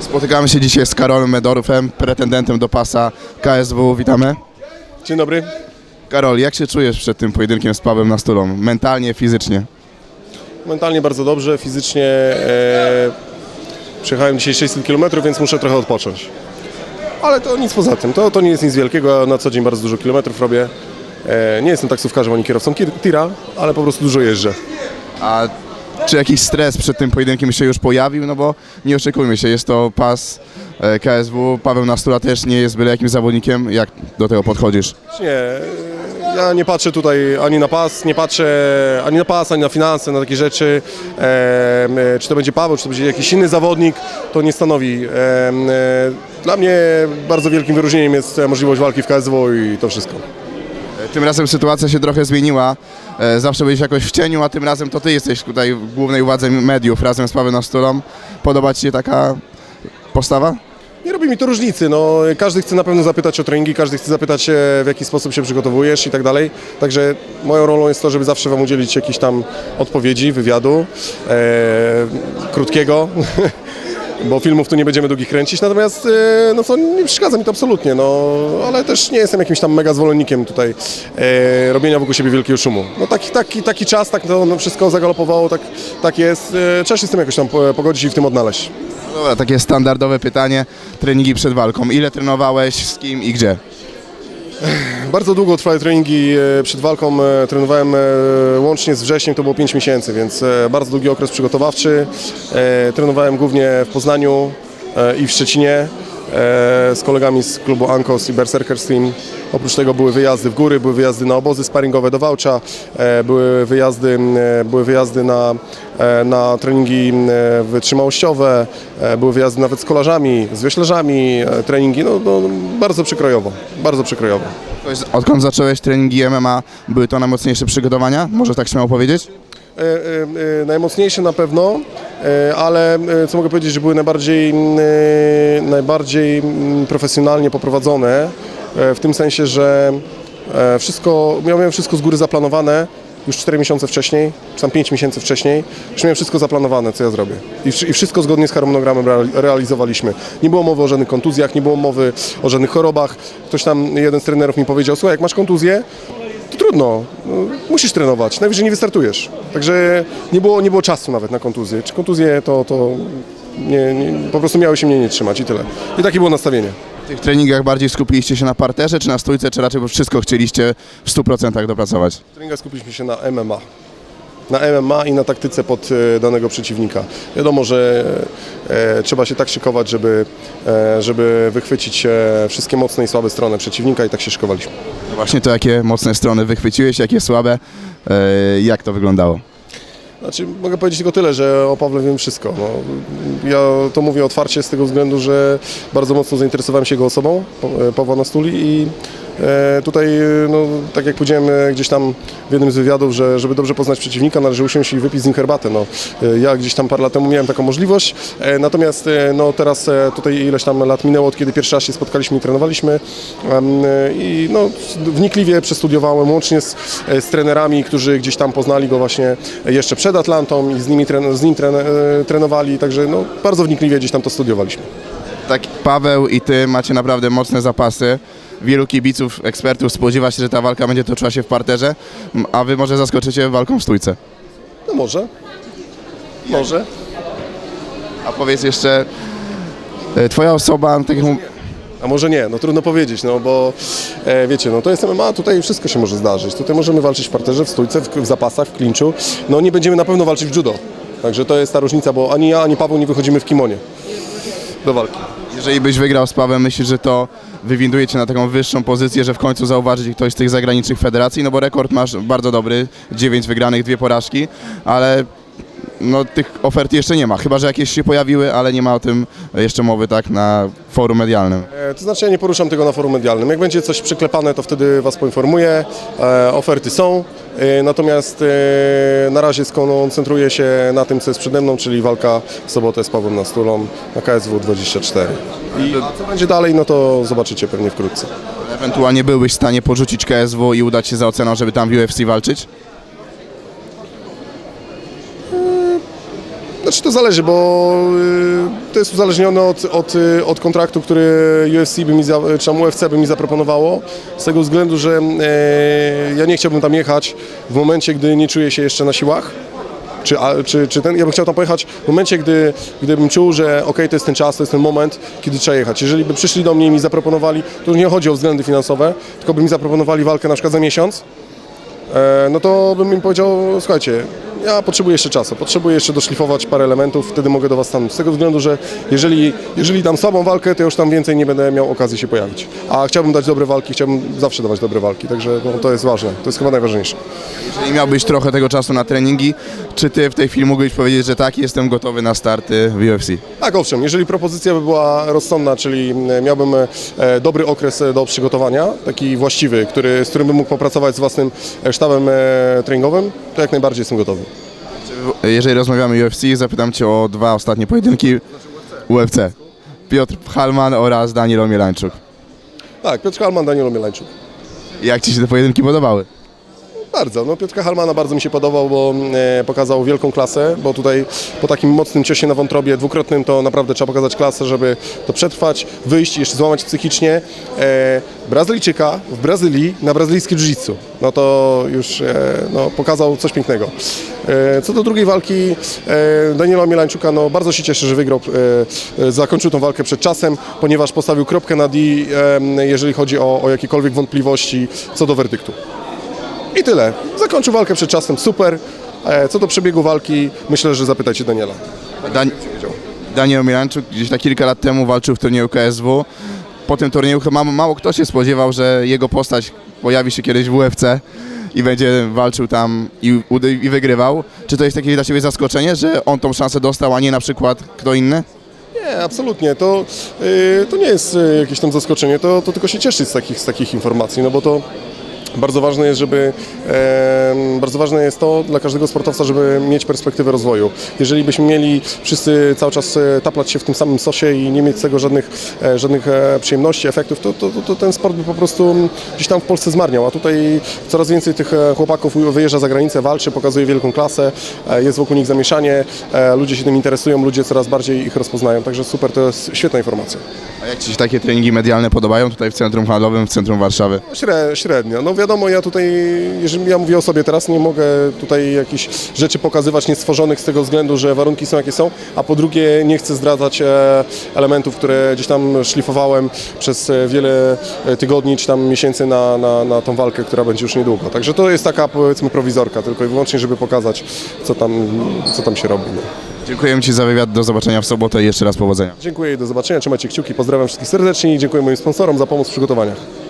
Spotykamy się dzisiaj z Karolem Medorfem, pretendentem do pasa KSW. Witamy. Dzień dobry. Karol, jak się czujesz przed tym pojedynkiem z Pawłem Nastulą? Mentalnie, fizycznie? Mentalnie bardzo dobrze, fizycznie e, przejechałem dzisiaj 600 km, więc muszę trochę odpocząć. Ale to nic poza tym, to, to nie jest nic wielkiego, na co dzień bardzo dużo kilometrów robię. E, nie jestem taksówkarzem ani kierowcą tira, ale po prostu dużo jeżdżę. A czy jakiś stres przed tym pojedynkiem się już pojawił? No bo nie oczekujmy się, jest to pas e, KSW. Paweł Nastula też nie jest byle jakim zawodnikiem. Jak do tego podchodzisz? Nie, ja nie patrzę tutaj ani na pas, nie patrzę ani na pas, ani na finanse, na takie rzeczy. E, czy to będzie Paweł, czy to będzie jakiś inny zawodnik, to nie stanowi. E, e, dla mnie bardzo wielkim wyróżnieniem jest możliwość walki w KSW i to wszystko. E, Tym razem sytuacja się trochę zmieniła. E, Zawsze byłeś jakoś w cieniu, a tym razem to ty jesteś tutaj w głównej uwadze mediów razem z Pawłem Nastulą. Podoba ci się taka postawa? Nie robi mi to różnicy. No, każdy chce na pewno zapytać o treningi, każdy chce zapytać w jaki sposób się przygotowujesz i tak dalej. Także moją rolą jest to, żeby zawsze Wam udzielić jakiejś tam odpowiedzi, wywiadu e, krótkiego. Bo filmów tu nie będziemy długich kręcić, natomiast e, no co, nie przeszkadza mi to absolutnie, no ale też nie jestem jakimś tam mega zwolennikiem tutaj e, robienia wokół siebie wielkiego szumu. No taki, taki, taki czas, tak to no, wszystko zagalopowało, tak, tak jest. E, trzeba się z tym jakoś tam po- pogodzić i w tym odnaleźć. Dobra, takie standardowe pytanie. Treningi przed walką. Ile trenowałeś, z kim i gdzie? Bardzo długo trwały treningi e, przed walką. e, Trenowałem e, łącznie z wrześniem, to było 5 miesięcy, więc bardzo długi okres przygotowawczy. Trenowałem głównie w Poznaniu i w Szczecinie z kolegami z klubu Ankos i Berserkers Team. Oprócz tego były wyjazdy w góry, były wyjazdy na obozy sparingowe do Wałcza, e, były wyjazdy, e, były wyjazdy na, e, na treningi e, wytrzymałościowe, e, były wyjazdy nawet z kolarzami, z wioślarzami, e, treningi, no, no bardzo przekrojowo, bardzo przekrojowo. Powiedz, Odkąd zacząłeś treningi MMA, były to najmocniejsze przygotowania? Może tak śmiało powiedzieć? E, e, e, najmocniejsze na pewno, ale co mogę powiedzieć, że były najbardziej, najbardziej profesjonalnie poprowadzone, w tym sensie, że wszystko, miałem wszystko z góry zaplanowane już 4 miesiące wcześniej, czy tam 5 miesięcy wcześniej, już miałem wszystko zaplanowane, co ja zrobię. I, i wszystko zgodnie z harmonogramem reali- realizowaliśmy. Nie było mowy o żadnych kontuzjach, nie było mowy o żadnych chorobach. Ktoś tam, jeden z trenerów mi powiedział, słuchaj, jak masz kontuzję, to trudno, no, musisz trenować, najwyżej nie wystartujesz. Także nie było, nie było czasu nawet na kontuzję. Czy kontuzje to, to nie, nie, po prostu miały się mnie nie trzymać i tyle. I takie było nastawienie. W tych treningach bardziej skupiliście się na parterze, czy na stójce, czy raczej wszystko chcieliście w 100% dopracować? W treningach skupiliśmy się na MMA. Na MMA i na taktyce pod e, danego przeciwnika. Wiadomo, że e, trzeba się tak szykować, żeby, e, żeby wychwycić e, wszystkie mocne i słabe strony przeciwnika i tak się szykowaliśmy. No Właśnie to, jakie mocne strony wychwyciłeś, jakie słabe, e, jak to wyglądało? Znaczy, mogę powiedzieć tylko tyle, że o Pawle wiem wszystko. No, ja to mówię otwarcie z tego względu, że bardzo mocno zainteresowałem się jego osobą, Pa- Pawła Nastuli i e, tutaj, no, tak jak powiedziałem e, gdzieś tam w jednym z wywiadów, że żeby dobrze poznać przeciwnika, należy usiąść i wypić z nim herbatę. No, e, ja gdzieś tam parę lat temu miałem taką możliwość, e, natomiast e, no, teraz e, tutaj ileś tam lat minęło, od kiedy pierwszy raz się spotkaliśmy i trenowaliśmy e, i no, wnikliwie przestudiowałem łącznie z, e, z trenerami, którzy gdzieś tam poznali go właśnie jeszcze przed Atlantą i z, nimi z nim tren, e, trenowali, także no, bardzo wnikliwie gdzieś tam to studiowaliśmy. Tak, Paweł i ty macie naprawdę mocne zapasy. Wielu kibiców, ekspertów spodziewa się, że ta walka będzie toczyła się w parterze, a wy może zaskoczycie walką w stójce. No może, może. A powiedz jeszcze, e, twoja osoba, tak jak A może nie, no trudno powiedzieć, no bo e, wiecie, no to jest MMA, tutaj wszystko się może zdarzyć. Tutaj możemy walczyć w parterze, w stójce, w, w zapasach, w klinczu. No nie będziemy na pewno walczyć w judo. Także to jest ta różnica, bo ani ja, ani Paweł nie wychodzimy w kimonie do walki. jeżeli byś wygrał z Pawłem, myślisz, że to wywinduje cię na taką wyższą pozycję, że w końcu zauważy ktoś z tych zagranicznych federacji, no bo rekord masz bardzo dobry, 9 wygranych, dwie porażki, ale no, tych ofert jeszcze nie ma, chyba że jakieś się pojawiły, ale nie ma o tym jeszcze mowy tak na forum medialnym. E, To znaczy ja nie poruszam tego na forum medialnym. Jak będzie coś przyklepane, to wtedy Was poinformuję. E, oferty są, e, natomiast e, na razie skoncentruję się na tym, co jest przede mną, czyli walka w sobotę z Pawłem Nastulą na KSW 24. I a co będzie dalej, no to zobaczycie pewnie wkrótce. Ewentualnie byłbyś w stanie porzucić KSW i udać się za oceną, żeby tam w UFC walczyć? Znaczy to zależy, bo y, to jest uzależnione od, od, y, od kontraktu, który UFC by mi, czy UFC by mi zaproponowało. Z tego względu, że e, ja nie chciałbym tam jechać w momencie, gdy nie czuję się jeszcze na siłach. Czy, a, czy, czy ten, ja bym chciał tam pojechać w momencie, gdy, gdybym czuł, że ok, to jest ten czas, to jest ten moment, kiedy trzeba jechać. Jeżeli by przyszli do mnie i mi zaproponowali, to już nie chodzi o względy finansowe, tylko by mi zaproponowali walkę na przykład za miesiąc, e, no to bym im powiedział, słuchajcie, ja potrzebuję jeszcze czasu, potrzebuję jeszcze doszlifować parę elementów, wtedy mogę do Was stanąć. Z tego względu, że jeżeli, jeżeli dam słabą walkę, to już tam więcej nie będę miał okazji się pojawić. A chciałbym dać dobre walki, chciałbym zawsze dawać dobre walki, także no, to jest ważne, to jest chyba najważniejsze. Jeżeli miałbyś trochę tego czasu na treningi, czy ty w tej chwili mógłbyś powiedzieć, że tak, jestem gotowy na starty w UFC? Tak, owszem, jeżeli propozycja by była rozsądna, czyli mm, miałbym e, dobry okres e, do przygotowania, taki właściwy, który, z którym bym mógł popracować z własnym e, sztabem e, treningowym, to jak najbardziej jestem gotowy. Jeżeli rozmawiamy o UFC, zapytam cię o dwa ostatnie pojedynki UFC. Piotr Halman oraz Daniel Omielańczuk. Tak, Piotr Halman, Daniel Omielańczuk. Jak ci się te pojedynki podobały? Bardzo. No, Piotrka Halmana bardzo mi się podobał, bo e, pokazał wielką klasę, bo tutaj po takim mocnym ciosie na wątrobie dwukrotnym to naprawdę trzeba pokazać klasę, żeby to przetrwać, wyjść i jeszcze złamać psychicznie. E, Brazylijczyka w Brazylii na brazylijskim jiu-jitsu. No to już e, no, pokazał coś pięknego. E, co do drugiej walki e, Daniela Mielańczuka, no bardzo się cieszę, że wygrał, e, zakończył tą walkę przed czasem, ponieważ postawił kropkę na D, e, jeżeli chodzi o, o jakiekolwiek wątpliwości co do werdyktu. I tyle. Zakończył walkę przed czasem, super. E, Co do przebiegu walki, myślę, że zapytajcie Daniela. Dan Daniel Omielańczuk gdzieś na kilka lat temu walczył w turnieju KSW. Po tym turnieju chyba mało kto się spodziewał, że jego postać pojawi się kiedyś w UFC i będzie walczył tam i, udy- i wygrywał. Czy to jest takie dla Ciebie zaskoczenie, że on tą szansę dostał, a nie na przykład kto inny? Nie, absolutnie. To, y, to nie jest y, jakieś tam zaskoczenie, to, to tylko się cieszyć z takich, z takich informacji, no bo to bardzo ważne jest, żeby bardzo ważne jest to dla każdego sportowca, żeby mieć perspektywę rozwoju. Jeżeli byśmy mieli wszyscy cały czas e, taplać się w tym samym sosie i nie mieć z tego żadnych, e, żadnych e, przyjemności, efektów, to, to, to, ten sport by po prostu gdzieś tam w Polsce zmarniał. A tutaj coraz więcej tych chłopaków wyjeżdża za granicę, walczy, pokazuje wielką klasę, jest wokół nich zamieszanie, ludzie się tym interesują, ludzie coraz bardziej ich rozpoznają. Także super, to jest świetna informacja. A jak Ci się takie treningi medialne podobają tutaj w Centrum Handlowym, w centrum Warszawy? Śre, średnio. No wiadomo, ja tutaj, jeżeli ja mówię o sobie teraz, nie mogę tutaj jakichś rzeczy pokazywać niestworzonych z tego względu, że warunki są jakie są, a po drugie nie chcę zdradzać e, elementów, które gdzieś tam szlifowałem przez e, wiele e, tygodni czy tam miesięcy na, na, na tą walkę, która będzie już niedługo. Także to jest taka powiedzmy prowizorka, tylko i wyłącznie, żeby pokazać, co tam, co tam się robi. No. Dziękuję Ci za wywiad, do zobaczenia w sobotę i jeszcze raz powodzenia. Dziękuję i do zobaczenia, trzymajcie kciuki, pozdrawiam wszystkich serdecznie i dziękuję moim sponsorom za pomoc w przygotowaniach.